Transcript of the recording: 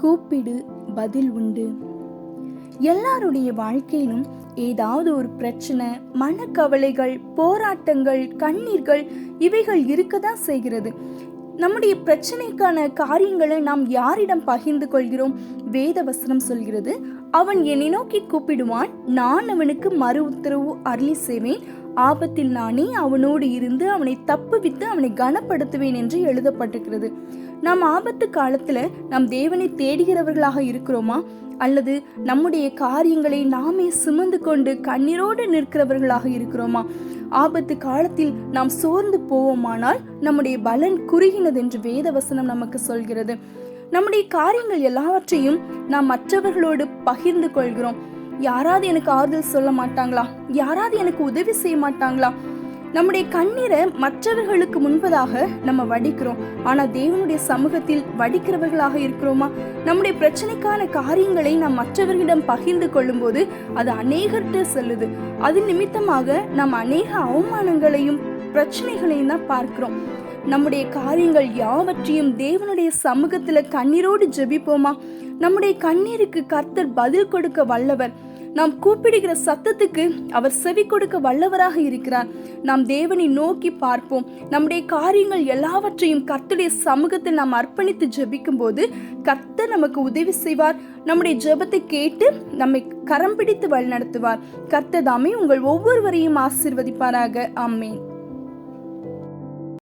கூப்பிடு பதில் உண்டு. எல்லாருடைய வாழ்க்கையிலும் ஏதாவது ஒரு பிரச்சனை மனக்கவலைகள் போராட்டங்கள் கண்ணீர்கள் இவைகள் இருக்கதான் செய்கிறது. நம்முடைய பிரச்சனைக்கான காரியங்களை நாம் யாரிடம் பகிர்ந்து கொள்கிறோம்? வேத வசனம் சொல்கிறது அவன் என்னை நோக்கி கூப்பிடுவான் நான் அவனுக்கு மறு உத்தரவு அருளி செய்வேன் ஆபத்தில் நானே அவனோடு இருந்து அவனை தப்புவித்து அவனை கனப்படுத்துவேன் என்று எழுதப்பட்டிருக்கிறது. நாம் ஆபத்து காலத்துல நாம் தேவனை தேடுகிறவர்களாக இருக்கிறோமா? அல்லது நம்முடைய காரியங்களை நாமே சுமந்து கொண்டு கண்ணீரோடு நிற்கிறவர்களாக இருக்கிறோமா? ஆபத்து காலத்தில் நாம் சோர்ந்து போவோமானால் நம்முடைய பலன் குறுகினது என்று வேதவசனம் நமக்கு சொல்கிறது. நம்முடைய காரியங்கள் எல்லாவற்றையும் நாம் மற்றவர்களோடு பகிர்ந்து கொள்கிறோம். யாராவது எனக்கு ஆறுதல் சொல்ல மாட்டாங்களா? யாராவது எனக்கு உதவி செய்ய மாட்டாங்களா? நம்முடைய கண்ணீரை மற்றவர்களுக்கு முன்பதாக நம்ம வடிக்கிறோம். ஆனா தேவனுடைய சமூகத்தில் வடிக்கிறவர்களாக இருக்கிறோமா? நம்முடைய பிரச்சனைக்கான காரியங்களை நாம் மற்றவர்களிடம் பகிர்ந்து கொள்ளும்போது அது அநேகர்கிட்ட செல்லுது. அது நிமித்தமாக நாம் அநேக அவமானங்களையும் பிரச்சனைகளையும் தான் பார்க்கிறோம். நம்முடைய காரியங்கள் யாவற்றையும் தேவனுடைய சமூகத்துல கண்ணீரோடு ஜெபிப்போமா? நம்முடைய கண்ணீருக்கு கர்த்தர் பதில் கொடுக்க வல்லவர். நாம் கூப்பிடுகிற சத்தத்துக்கு அவர் செவி கொடுக்க வல்லவராக இருக்கிறார். நாம் தேவனை நோக்கி பார்ப்போம். நம்முடைய காரியங்கள் எல்லாவற்றையும் கர்த்துடைய சமூகத்தில் நாம் அர்ப்பணித்து ஜெபிக்கும் போது கர்த்தர் நமக்கு உதவி செய்வார். நம்முடைய ஜெபத்தை கேட்டு நம்மை கரம் பிடித்து வழிநடத்துவார். கர்த்ததாமே உங்கள் ஒவ்வொருவரையும் ஆசிர்வதிப்பாராக. ஆமேன்.